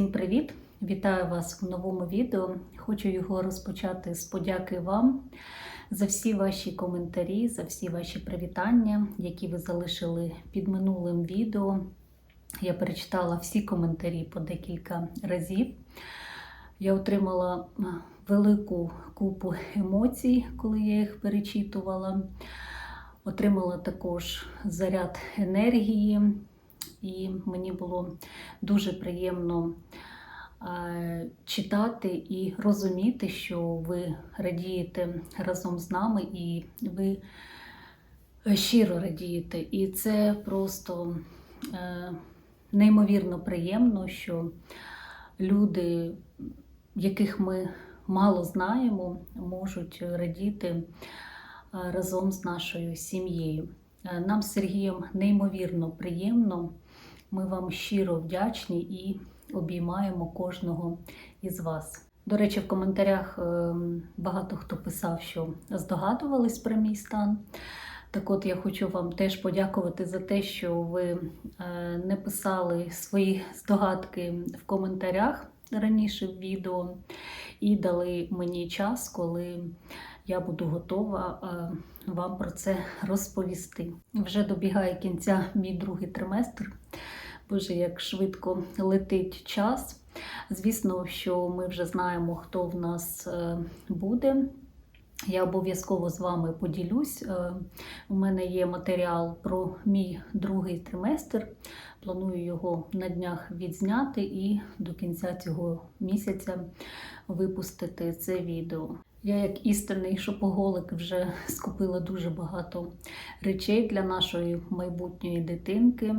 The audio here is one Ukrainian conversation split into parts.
всім привіт! Вітаю вас в новому відео. Хочу його розпочати з подяки вам за всі ваші коментарі, за всі ваші привітання, які ви залишили під минулим відео. Я перечитала всі коментарі по декілька разів. Я отримала велику купу емоцій, коли я їх перечитувала. Отримала також заряд енергії, і мені було дуже приємно е, читати і розуміти, що ви радієте разом з нами, і ви щиро радієте. І це просто е, неймовірно приємно, що люди, яких ми мало знаємо, можуть радіти е, разом з нашою сім'єю. Нам з Сергієм неймовірно приємно. Ми вам щиро вдячні і обіймаємо кожного із вас. До речі, в коментарях е, багато хто писав, що здогадувались про мій стан. Так от я хочу вам теж подякувати за те, що ви не писали свої здогадки в коментарях раніше в відео і дали мені час, коли я буду готова е, вам про це розповісти. Вже добігає кінця мій другий триместр. Боже, як швидко летить час. Звісно, що ми вже знаємо, хто в нас е, буде. Я обов'язково з вами поділюсь. Е, У мене є матеріал про мій другий триместр. Планую його на днях відзняти і до кінця цього місяця випустити це відео. Я, як істинний шопоголик, вже скупила дуже багато речей для нашої майбутньої дитинки.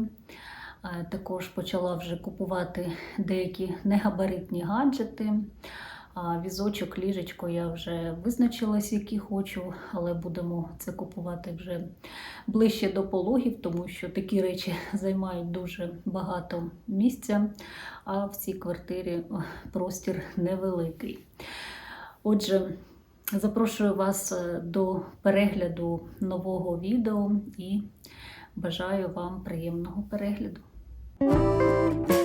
Також почала вже купувати деякі негабаритні гаджети. Візочок, ліжечко я вже визначилась, які хочу, але будемо це купувати вже ближче до пологів, тому що такі речі займають дуже багато місця, а в цій квартирі простір невеликий. Отже, запрошую вас е, до перегляду нового відео і бажаю вам приємного перегляду. Música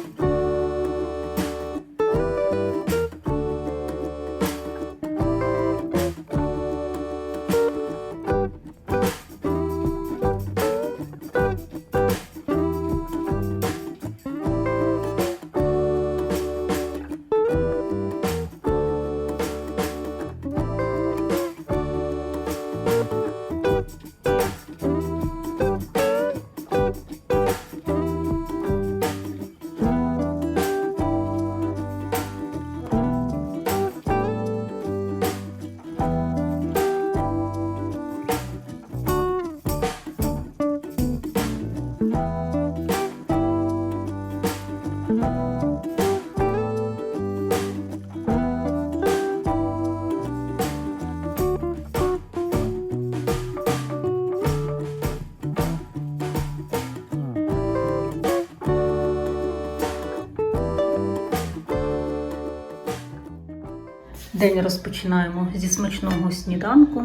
День розпочинаємо зі смачного сніданку.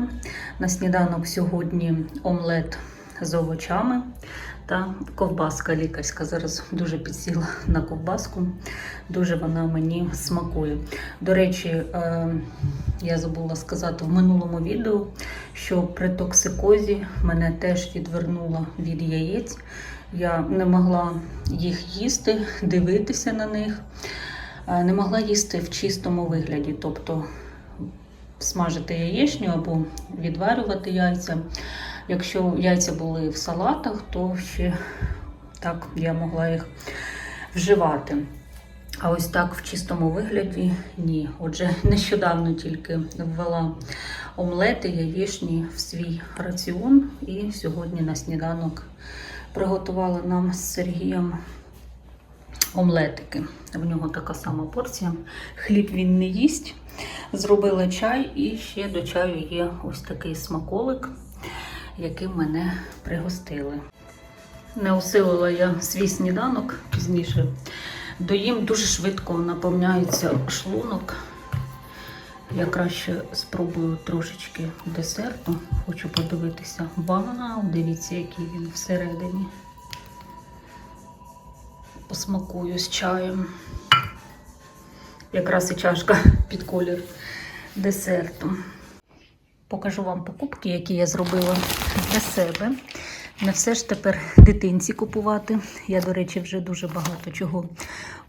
На сніданок сьогодні омлет з овочами та ковбаска лікарська. Зараз дуже підсіла на ковбаску, дуже вона мені смакує. До речі, е, я забула сказати в минулому відео, що при токсикозі мене теж відвернуло від яєць. Я не могла їх їсти, дивитися на них. Е, Не могла їсти в чистому вигляді, тобто смажити яєчню або відварювати яйця. Якщо яйця були в салатах, то ще так я могла їх вживати. А ось так в чистому вигляді ні. Отже, нещодавно тільки ввела омлети, яєчні в свій раціон. І сьогодні на сніданок приготувала нам з Сергієм омлетики. В нього така сама порція. Хліб він не їсть. Зробила чай і ще до чаю є ось такий смаколик, яким мене пригостили. Не усилила я свій сніданок пізніше. Доїм дуже швидко наповняється шлунок. Я краще спробую трошечки десерту. Хочу подивитися. Вау, дивіться, який він всередині. Посмакую з чаєм. якраз і чашка під колір десерту. Покажу вам покупки, які я зробила для себе. Не все ж тепер дитинці купувати. Я, до речі, вже дуже багато чого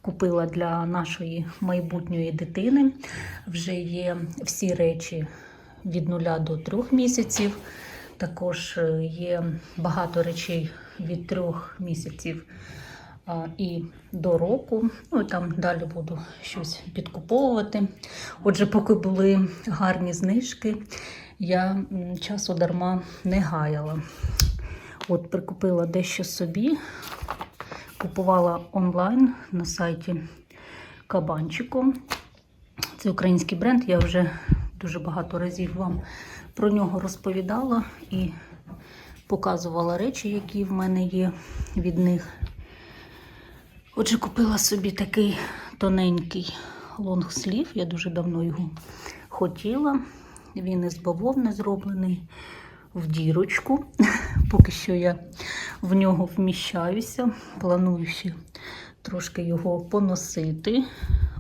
купила для нашої майбутньої дитини. Вже є всі речі від 0 до 3 місяців. Також е, є багато речей від 3 місяців і до року. Ну і там далі буду щось підкуповувати. Отже, поки були гарні знижки, я часу дарма не гаяла. От прикупила дещо собі, купувала онлайн на сайті Кабанчику. Це український бренд. Я вже дуже багато разів вам про нього розповідала і показувала речі, які в мене є від них. Отже, купила собі такий тоненький лонгслів. Я дуже давно його хотіла. Він із бавовни зроблений в дірочку. Поки що я в нього вміщаюся. Планую ще трошки його поносити.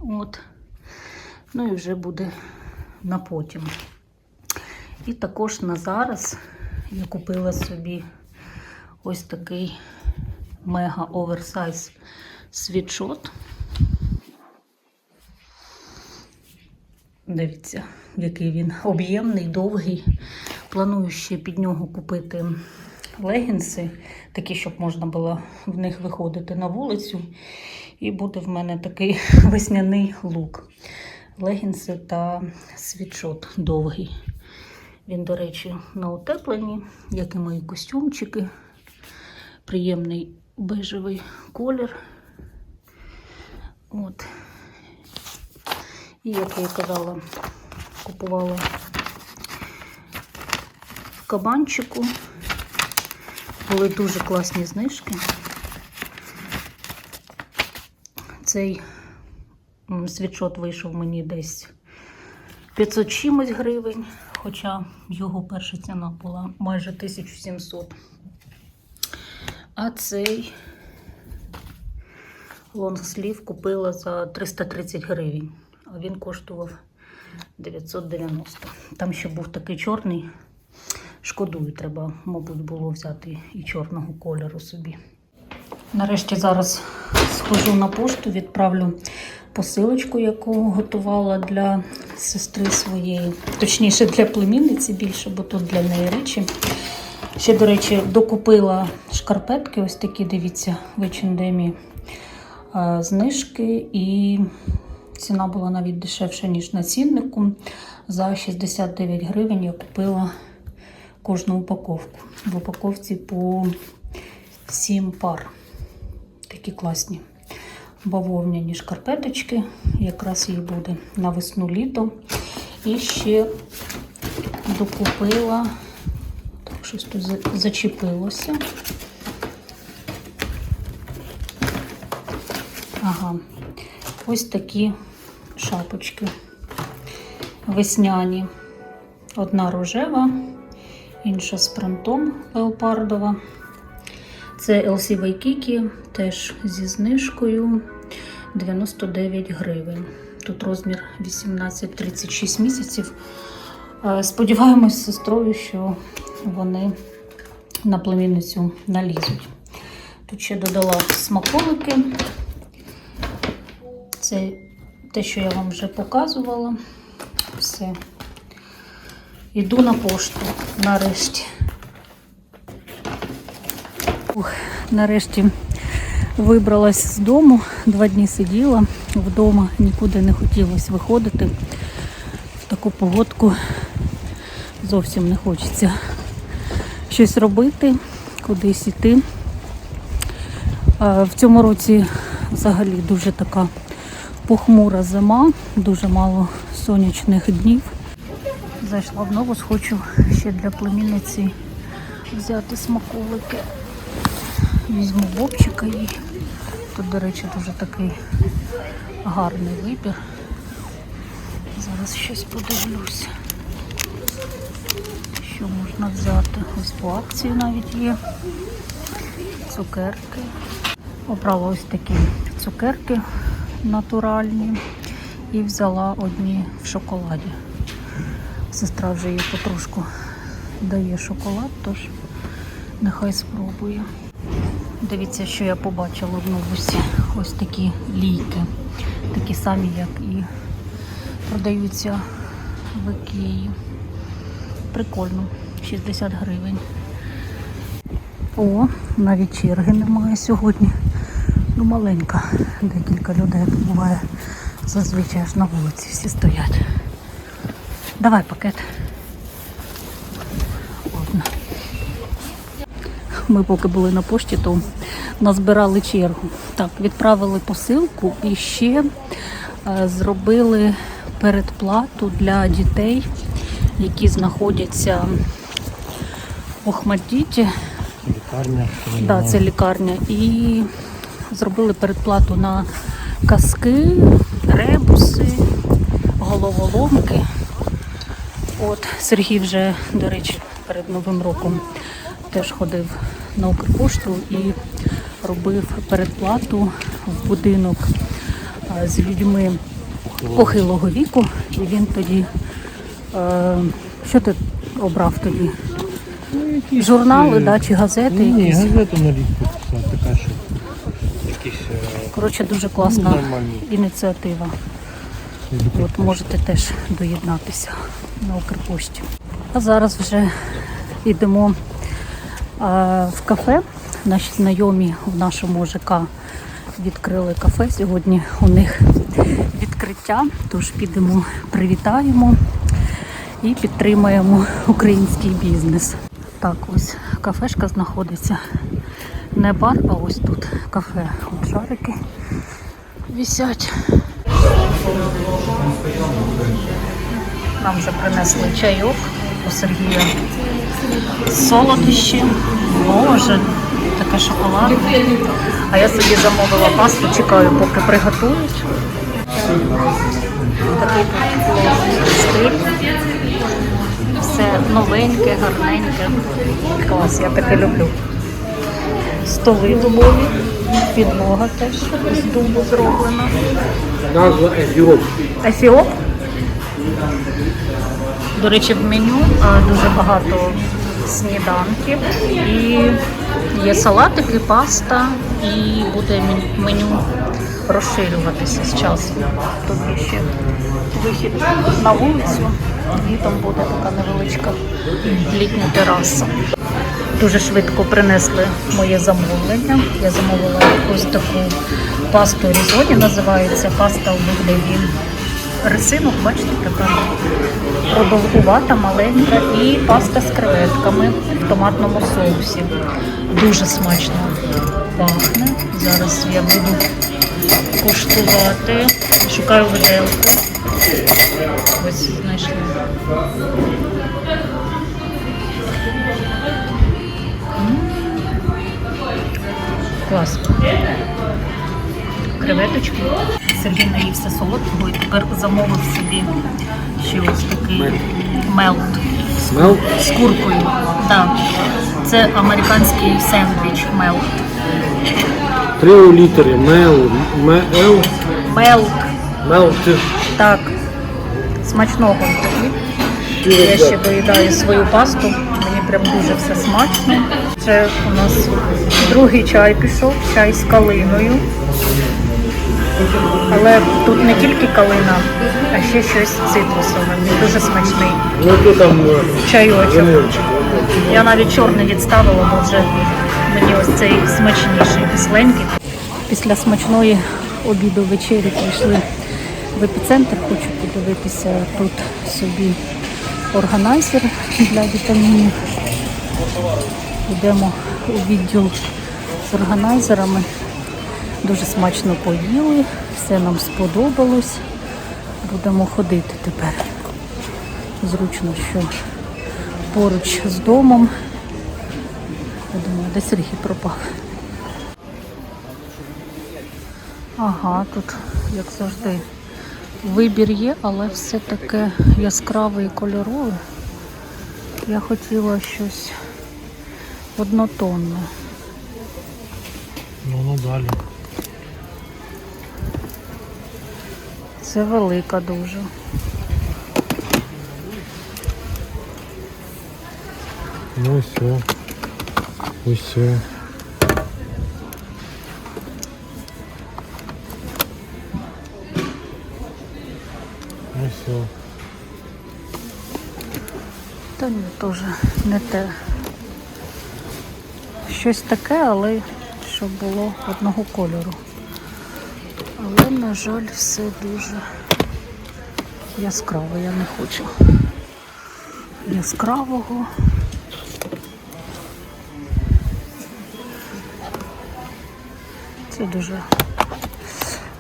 От. Ну і вже буде на потім. І також на зараз я купила собі ось такий мега оверсайз світшот. Дивіться, який він об'ємний, довгий. Планую ще під нього купити легінси, такі, щоб можна було в них виходити на вулицю. І буде в мене такий весняний лук. Легінси та світшот довгий. Він, до речі, на утепленні, як і мої костюмчики. Приємний бежевий колір. От. І, як я казала, купувала в кабанчику. Були дуже класні знижки. Цей м, світшот вийшов мені десь 500 чимось гривень, хоча його перша ціна була майже 1700. А цей лонгслів купила за 330 гривень, а він коштував 990. Там ще був такий чорний. Шкодую, треба, мабуть, було взяти і чорного кольору собі. Нарешті зараз схожу на пошту, відправлю посилочку, яку готувала для сестри своєї, точніше для племінниці більше, бо тут для неї речі. Ще, до речі, докупила шкарпетки, ось такі, дивіться, в H&M знижки, і ціна була навіть дешевша, ніж на ціннику. За 69 гривень я купила кожну упаковку. В упаковці по 7 пар. Такі класні бавовняні шкарпеточки. Якраз її буде на весну літо. І ще докупила, так, щось тут зачепилося. Ага, ось такі шапочки весняні. Одна рожева, інша з принтом леопардова. Це LC Waikiki, теж зі знижкою 99 гривень. Тут розмір 18-36 місяців. Е, Сподіваємось з сестрою, що вони на племінницю налізуть. Тут ще додала смаколики. Це те, що я вам вже показувала. Все. Іду на пошту нарешті. Ух, нарешті вибралась з дому. Два дні сиділа вдома, нікуди не хотілося виходити. В таку погодку зовсім не хочеться щось робити, кудись іти. Е, В цьому році взагалі дуже така похмура зима, дуже мало сонячних днів. Зайшла в новус, хочу ще для племінниці взяти смаколики. Візьму бобчика їй. Тут, до речі, дуже такий гарний вибір. Зараз щось подивлюся. Що можна взяти? Ось по акції навіть є. Цукерки. Обрала ось такі цукерки натуральні. і взяла одні в шоколаді. Сестра вже їй потрошку дає шоколад, тож нехай спробує. Дивіться, що я побачила в новусі. Ось такі лійки, такі самі, як і продаються в Ікеї. Прикольно, 60 гривень. О, навіть черги немає сьогодні. Ну, маленька. Декілька людей тут буває. Зазвичай аж на вулиці всі стоять. Давай пакет. Ладно. Ми поки були на пошті, то назбирали чергу. Так, відправили посилку і ще е, зробили передплату для дітей, які знаходяться в Охмаддіті. Лікарня. Да, це лікарня. І зробили передплату на казки, ребуси, головоломки. От Сергій вже, до речі, перед Новим роком теж ходив на Укрпошту і робив передплату в будинок з людьми похилого віку. І він тоді. Е, що ти обрав тоді? Ну, Журнали да, чи газети? Ні, якісь? газету на рік писати, така, що якісь е, Коротше, дуже класна Ну, нормальні. ініціатива. От можете теж доєднатися на Укрпошті. А зараз вже йдемо в кафе. Наші знайомі в нашому ЖК відкрили кафе. Сьогодні у них відкриття, тож підемо, привітаємо і підтримаємо український бізнес. Так, ось кафешка знаходиться. Не бар, а ось тут кафе. От шарики висять. Нам вже принесли чайок у Сергія. Солодощі, боже, таке шоколадне. А я собі замовила пасту, чекаю, поки приготують. Такий стиль. Все новеньке, гарненьке. Клас, я таке люблю. Столи дубові, підлога теж з дубу зроблена. Назва Ефіоп. Ефіоп. До речі, в меню дуже багато сніданків. І є салатики, паста, і буде меню розширюватися з часом. Є ще вихід на вулицю, і там буде така невеличка літня тераса. Дуже швидко принесли моє замовлення. Я замовила ось таку пасту різоні, називається паста у вигляді рисинок, бачите, така продовгувата, маленька, і паста з креветками в томатному соусі. Дуже смачно пахне. Зараз я буду куштувати. Шукаю виделку. Ось знайшла. М. Клас. Креветочки. Сергій наївся солодкого і тепер замовив собі ще ось такий мелт Смел? з куркою. Да. Це американський сендвіч мелт. Три літери. Мел. Мел. Мелт. Мел. Так. Смачного тобі. Я ще доїдаю свою пасту. Мені прям дуже все смачно. Це у нас другий чай пішов, чай з калиною. Але тут не тільки калина, а ще щось цитрусове. Він дуже смачний Ну там е, чайочок. Я навіть чорний відставила, бо вже мені ось цей смачніший, кисленький. Після смачної обіду вечері прийшли в епіцентр. Хочу подивитися тут собі органайзер для вітамінів. Йдемо у відділ з органайзерами. Дуже смачно поїли, все нам сподобалось. Будемо ходити тепер. Зручно, що поруч з домом. Я думаю, де Сергій пропав. Ага, тут, як завжди, вибір є, але все таке яскраве і кольорове. Я хотіла щось однотонне. Ну, ну далі. Це велика дуже. Ну все. Ось все. Все. Та ні, теж не те. Щось таке, але щоб було одного кольору. Але, на жаль, все дуже яскраво. Я не хочу яскравого. Це дуже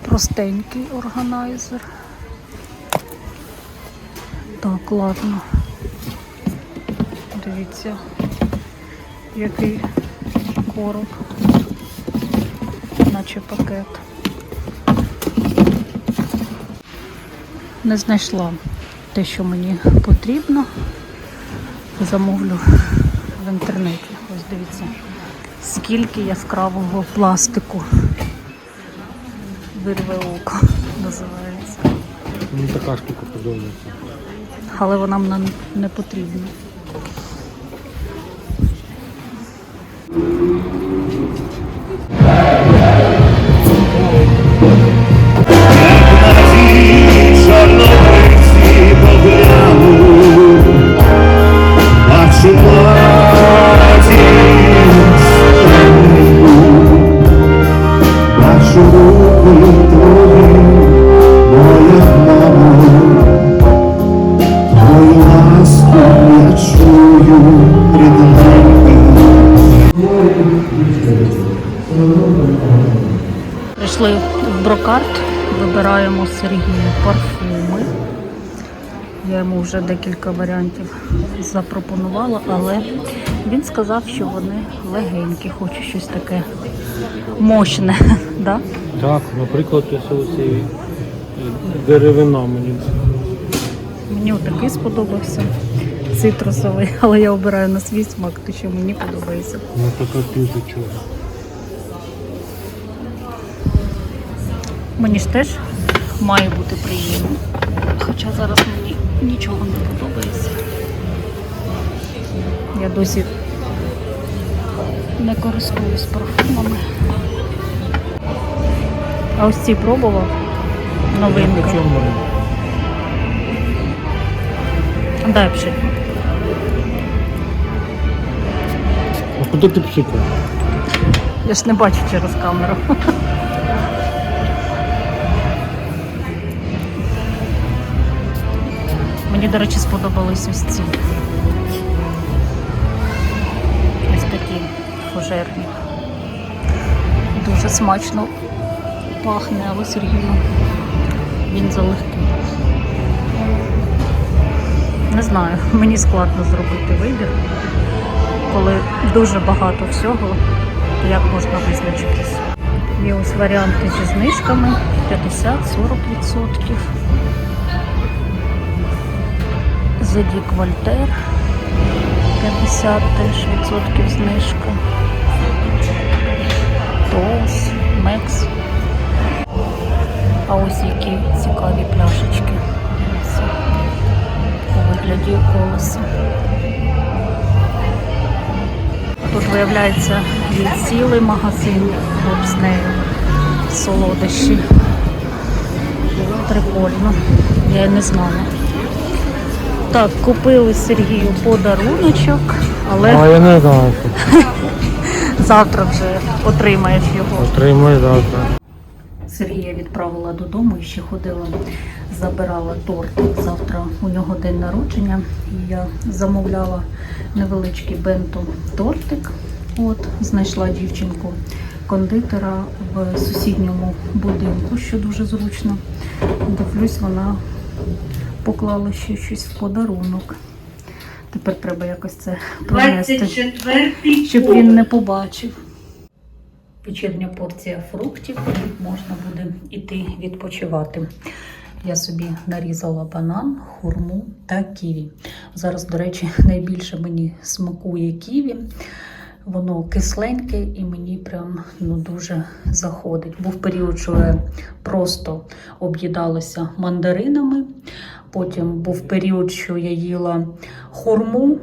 простенький органайзер. Так, ладно. Дивіться, який короб, наче пакет. Не знайшла те, що мені потрібно. Замовлю в інтернеті. Ось дивіться, скільки яскравого пластику. Вирве око називається. Мені така штука подобається. Але вона нам не потрібна. Вже декілька варіантів запропонувала, але він сказав, що вони легенькі, хоче щось таке мощне. Да? Так, наприклад, оцей деревина мені. Мені отакий сподобався. Цитрусовий, але я обираю на свій смак, те, що мені подобається. Ну така чого. Мені ж теж має бути приємно. Хоча зараз нічого не подобається. Я досі не користуюсь парфумами. А ось ці пробував новинка. Дай пшик. А куди ти пшикав? Я ж не бачу через камеру. До речі, сподобались ось ці. Ось такі фужерні. Дуже смачно пахне, але Сергію він залегкий. Не знаю, мені складно зробити вибір, коли дуже багато всього як можна визначитись. Є ось варіанти зі знижками 50-40%. Зедік Вольтер 50 теж відсотків знижка. Тоус, Мекс. А ось які цікаві пляшечки. У вигляді колеса. Тут виявляється є цілий магазин з нею солодощі. Прикольно. Я не знала. Так, купили Сергію подаруночок, але А я не знаю. завтра вже отримаєш його. Отримай завтра. Сергія відправила додому і ще ходила, забирала торт. Завтра у нього день народження. І я замовляла невеличкий бенто тортик. От, знайшла дівчинку кондитера в сусідньому будинку, що дуже зручно. Дивлюсь, вона поклала ще щось в подарунок. Тепер треба якось це пронести. 24 щоб він не побачив. Вечірня порція фруктів, і можна буде йти відпочивати. Я собі нарізала банан, хурму та ківі. Зараз, до речі, найбільше мені смакує ківі. Воно кисленьке і мені прям ну, дуже заходить. Був період, що я просто об'їдалася мандаринами. Потім був період, що я їла хурму,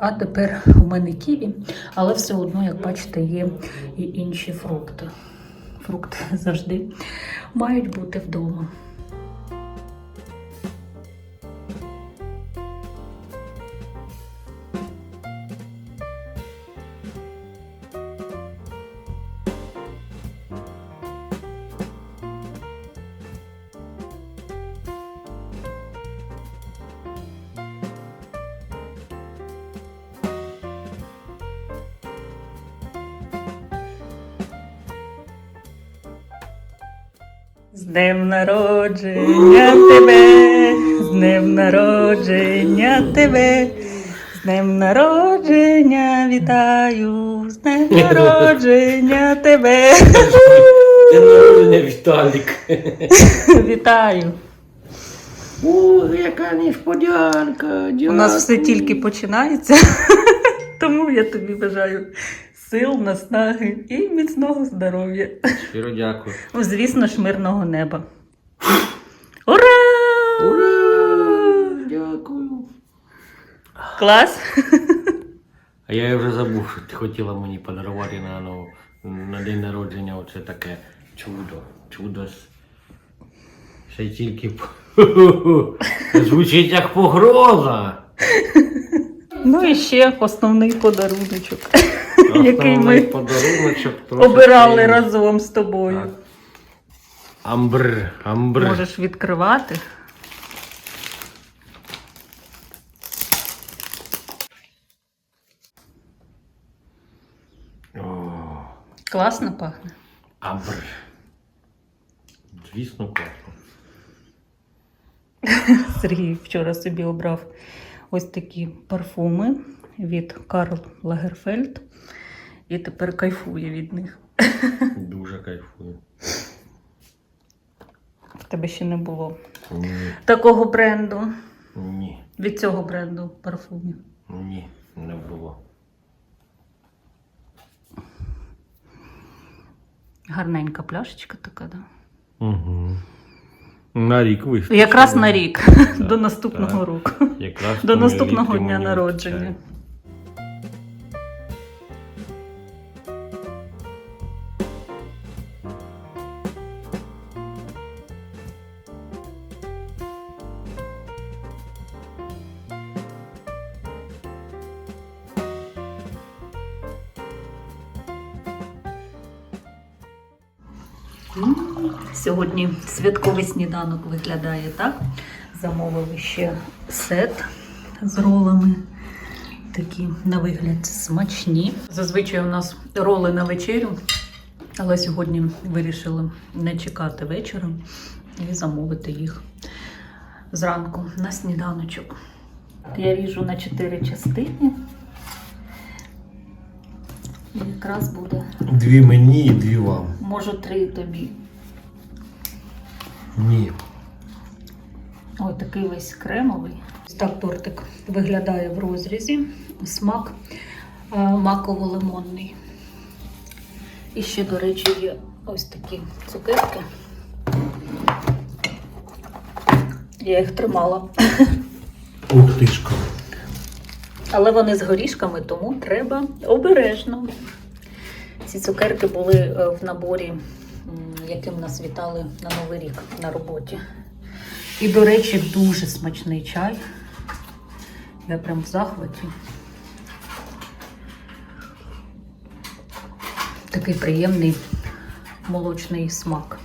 а тепер у мене ківі. Але все одно, як бачите, є і інші фрукти. Фрукти завжди мають бути вдома. З днем народження тебе, з днем народження тебе, з днем народження вітаю, з днем народження тебе. День народження Віталік. Вітаю. О, яка несподянка. У нас все тільки починається, тому я тобі бажаю сил, наснаги і міцного здоров'я. Щиро дякую. Звісно ж, мирного неба. Ура! Ура! Дякую. Клас! А я вже забув, що ти хотіла мені подарувати на, ну, на день народження оце таке чудо. Чудо з. Ще тільки звучить як погроза. Ну і ще основний подаруночок, який ми подаруночок трошечки- обирали разом з тобою. Так. Амбр, амбр. Можеш відкривати. О, Класно пахне. амбр. Звісно, класно. Сергій вчора собі обрав ось такі парфуми від Карл Лагерфельд. І тепер кайфує від них. Дуже кайфую. В тебе ще не було Ні, такого бренду. ні, Від цього бренду парфумів. ні, не було. Гарненька пляшечка така, да? Угу. На рік вийшло. Якраз на рік до наступного так. року. Якраз До наступного дня народження. Сьогодні святковий сніданок виглядає так. Замовили ще сет з ролами. Такі на вигляд смачні. Зазвичай у нас роли на вечерю, але сьогодні вирішили не чекати вечора і замовити їх зранку на сніданочок. Я ріжу на 4 частини. Якраз буде, Дві мені і дві вам. може, три тобі. Ні. Ось такий весь кремовий. Так тортик виглядає в розрізі. Смак е, маково-лимонний. І ще, до речі, є ось такі цукерки. Я їх тримала. Ух тишка. Але вони з горішками, тому треба обережно. Ці цукерки були е, в наборі, яким нас вітали на Новий рік на роботі. І, до речі, дуже смачний чай. Я прям в захваті. Такий приємний молочний смак.